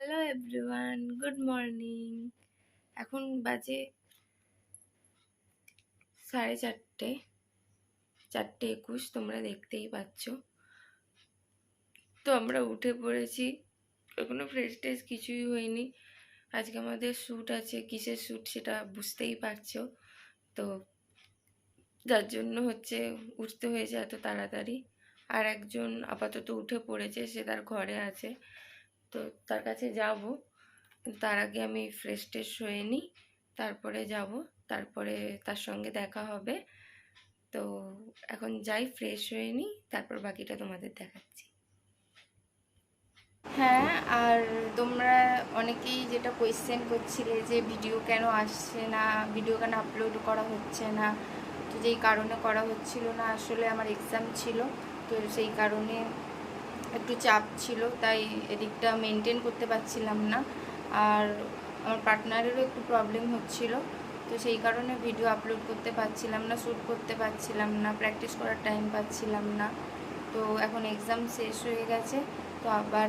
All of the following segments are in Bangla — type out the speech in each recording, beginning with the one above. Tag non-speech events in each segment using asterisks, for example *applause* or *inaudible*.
হ্যালো এভরিওয়ান গুড মর্নিং এখন বাজে সাড়ে চারটে চারটে একুশ, তোমরা দেখতেই পাচ্ছ। তো আমরা উঠে পড়েছি। এখনও ফ্রেশ ট্রেশ কিছুই হয়নি। আজকে আমাদের শ্যুট আছে। কিসের শ্যুট সেটা বুঝতেই পারছ। তো যার জন্য হচ্ছে উঠতে হয়েছে এত তাড়াতাড়ি। আর একজন আপাতত উঠে পড়েছে, সে তার ঘরে আছে। তো তার কাছে যাব। তার আগে আমি ফ্রেশ ট্রেশ হয়ে নিই, তারপরে যাব, তারপরে তার সঙ্গে দেখা হবে। তো এখন যাই ফ্রেশ হয়ে নিই, তারপর বাকিটা তোমাদের দেখাচ্ছি। হ্যাঁ আর তোমরা অনেকেই যেটা কোয়েশ্চেন করছিলে যে ভিডিও কেন আসছে না ভিডিও কেন আপলোড করা হচ্ছে না? তো যেই কারণে করা হচ্ছিল না, আসলে আমার এক্সাম ছিল। তো সেই কারণে একটু চাপ ছিল, তাই এদিকটা মেনটেন করতে পারছিলাম না। আর আমার পার্টনারেরও একটু প্রবলেম হচ্ছিল, তো সেই কারণে ভিডিও আপলোড করতে পারছিলাম না শ্যুট করতে পারছিলাম না প্র্যাকটিস করার টাইম পাচ্ছিলাম না। তো এখন এক্সাম শেষ হয়ে গেছে, তো আবার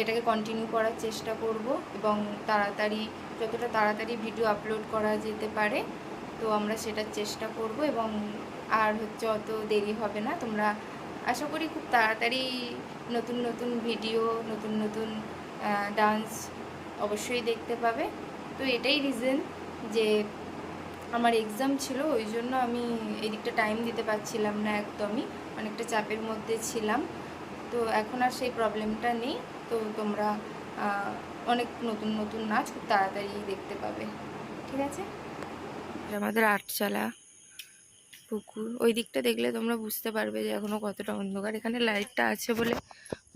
এটাকে কন্টিনিউ করার চেষ্টা করব এবং তাড়াতাড়ি, যতটা তাড়াতাড়ি ভিডিও আপলোড করা যেতে পারে, তো আমরা সেটার চেষ্টা করব এবং আর হচ্ছে অত দেরি হবে না, তোমরা আশা করি খুব তাড়াতাড়ি নতুন নতুন ভিডিও নতুন নতুন ডান্স অবশ্যই দেখতে পাবে। তো এটাই রিজন যে আমার এক্সাম ছিল, ওই জন্য আমি এদিকটা টাইম দিতে পারছিলাম না একদমই, অনেকটা চাপের মধ্যে ছিলাম। তো এখন আর সেই প্রবলেমটা নেই, তো তোমরা অনেক নতুন নতুন নাচ খুব তাড়াতাড়ি দেখতে পাবে। ঠিক আছে? আমাদের আটচালা। পুকুর। ওই দিকটা দেখলে তোমরা বুঝতে পারবে যে এখনও কতটা অন্ধকার। এখানে লাইটটা আছে বলে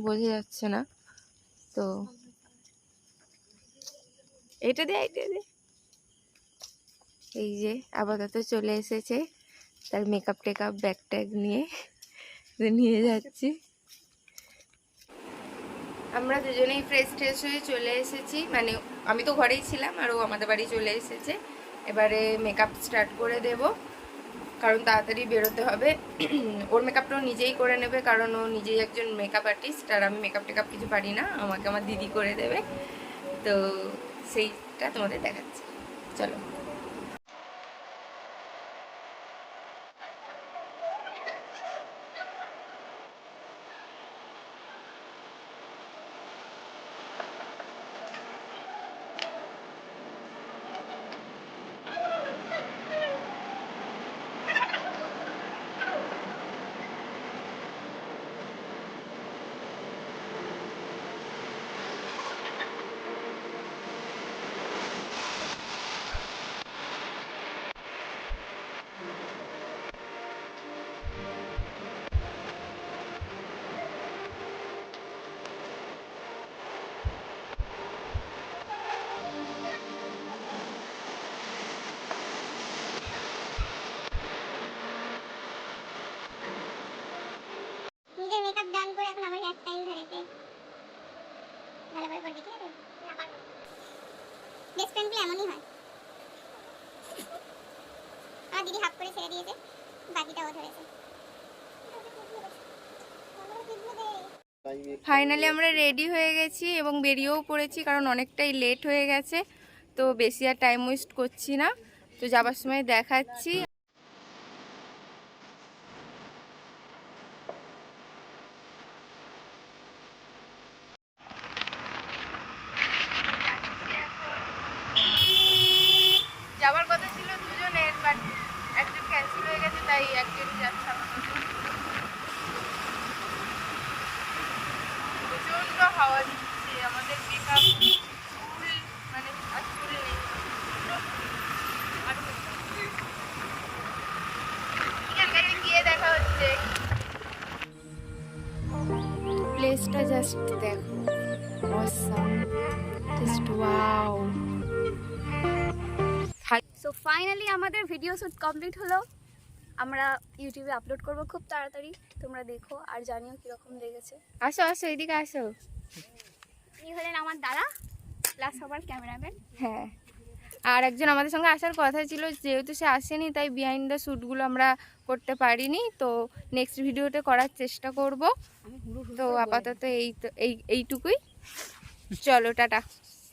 বোঝা যাচ্ছে না। তো এটা দে এটা দে। এই যে আপাতত চলে এসেছে। তার মেকআপ টেকআপ ব্যাগ ট্যাগ নিয়ে নিয়ে যাচ্ছি। আমরা দুজনেই ফ্রেশ ট্রেশ হয়ে চলে এসেছি। মানে আমি তো ঘরেই ছিলাম আর ও আমাদের বাড়ি চলে এসেছে। এবারে মেকআপ স্টার্ট করে দেব। কারণ তাড়াতাড়ি বেরোতে হবে। *clears throat* ওর মেকআপটাও নিজেই করে নেবে, কারণ ও নিজেই একজন মেকআপ আর্টিস্ট আর আমি মেকআপ টেকআপ কিছু পারি না, আমাকে আমার দিদি করে দেবে। তো সেইটা তোমাদের দেখাচ্ছি। চলো নিজের মেকআপ ডান করে এখন আমার হেয়ার স্টাইল ধরেছে ভালো করে করবি ঠিক আছে বেস্ট এমনই হয়। আমার দিদি হাফ করে ছেড়ে দিয়েছে বাকিটা ও ধরেছে। ফাইনালি আমরা রেডি হয়ে গেছি এবং বেরিয়েও পড়েছি, কারণ অনেকটাই লেট হয়ে গেছে, তো বেশি আর টাইম ওয়েস্ট করছি না। তো যাবার সময় দেখাচ্ছি যাওয়ার কথা ছিল দুজনের বাট একজন ক্যান্সেল হয়ে গেছে তাই একজনই যাচ্ছে আপাতত প্রচণ্ড হাওয়া দিচ্ছে আমাদের মেকআপ চুল মানে আর নেই। আর গিয়ে দেখা হচ্ছে। প্লেসটা জাস্ট দেখো। Awesome just wow so finally আমাদের ভিডিও শ্যুট কমপ্লিট হলো। আমরা ইউটিউবে আপলোড করব খুব তাড়াতাড়ি। তোমরা দেখো আর জানিও কীরকম লেগেছে। আসো আসো এদিকে আসো। এই হলেন আমার দাদা প্লাস সবার ক্যামেরাম্যান হ্যাঁ। আর একজন আমাদের সঙ্গে আসার কথা ছিল, যেহেতু সে আসেনি, তাই বিহাইন্ড দ্য শ্যুটগুলো আমরা করতে পারিনি, তো নেক্সট ভিডিওতে করার চেষ্টা করব। তো আপাতত এই তো, এই, এইটুকুই। চলো, টাটা।